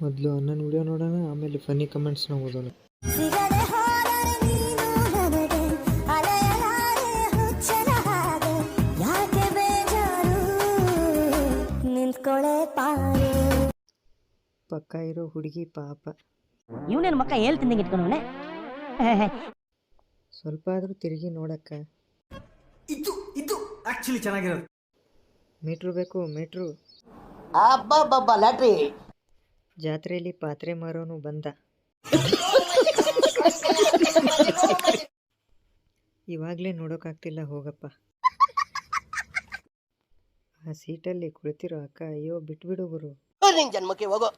ಮೊದಲು ಅಣ್ಣನ ವಿಡಿಯೋ ನೋಡೋಣ ಆಮೇಲೆ ಫನ್ನಿ ಕಮೆಂಟ್ಸ್ನ ಓದೋಣ. ಪಕ್ಕ ಇರೋ ಹುಡುಗಿ ಪಾಪ. ಇವನೇನು ಮಕ್ಕ ಹೇಳ್ತಿದ್ದಂಗೆ ಇಟ್ಕೊಂಡವನೆ? ಸ್ವಲ್ಪ ಆದರೂ ತಿರುಗಿ ನೋಡಕ್ಕ. ಇದು ಇದು ಆಕ್ಚುಲಿ ಚೆನ್ನಾಗಿರೋದು. ಮೀಟ್ರು ಬೇಕು ಮೀಟ್ರು. ಅಬ್ಬಬ್ಬಬ್ಬ ಲ್ಯಾಟ್ರಿ. ಜಾತ್ರೆಯಲ್ಲಿ ಪಾತ್ರೆ ಮಾರೋನು ಬಂದ. ಇವಾಗಲೇ ನೋಡೋಕ್ಕಾಗ್ತಿಲ್ಲ ಹೋಗಪ್ಪ. ಆ ಸೀಟಲ್ಲಿ ಕುಳಿತಿರೋ ಅಕ್ಕ ಅಯ್ಯೋ ಬಿಟ್ಬಿಡು ಗುರು. ಜನ್ಮಕ್ಕೆ ಹೋಗೋ.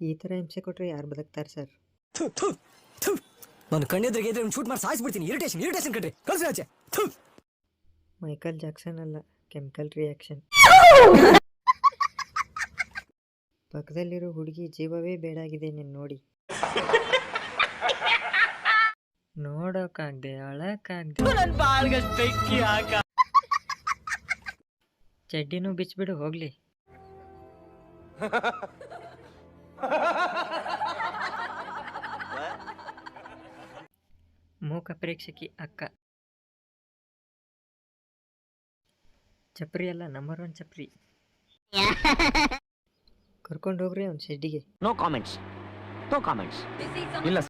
ಈ ಥರ ಹಿಂಸೆ ಕೊಟ್ಟರೆ ಯಾರು ಬದುಕ್ತಾರೆ ಸರ್? ನಾನು ಕಣ್ಣೆದ್ರಿಗೆ ಇದ್ರೆ ಶೂಟ್ ಮಾಡಿ ಸಾಯಿಸ್ಬಿಡ್ತೀನಿ. ಇರಿಟೇಷನ್ ಇರಿಟೇಷನ್ ಕಟ್ರಿ ಕಳ್ಸಿ ಆಚೆ. ಮೈಕಲ್ ಜಾಕ್ಸನ್ ಅಲ್ಲ ಕೆಮಿಕಲ್ ರಿಯಾಕ್ಷನ್ ಪಕ್ಕದಲ್ಲಿರೋ ಹುಡುಗಿ ಜೀವವೇ ಬೇಡಾಗಿದೆ ನೀನು ನೋಡಿ. ನೋಡೋಕ್ಕಾಗ್ದೆ ಅಳಕ್ಕಾಗ್ದೆ ಚಡ್ಡಿನೂ ಬಿಚ್ಚಿಬಿಡು, ಹೋಗ್ಲಿ. ಮೂಕ ಪ್ರೇಕ್ಷಕಿ ಅಕ್ಕ. ಚಪ್ರಿ ಅಲ್ಲ ನಂಬರ್ ಒನ್ ಚಪ್ರಿ. ಕರ್ಕೊಂಡು ಹೋಗ್ರಿ ಅವ್ನ ಶೆಡ್ಡಿಗೆ. ನೋ ಕಾಮೆಂಟ್ಸ್ ನೋ ಕಾಮೆಂಟ್ಸ್ ಇಲ್ಲ.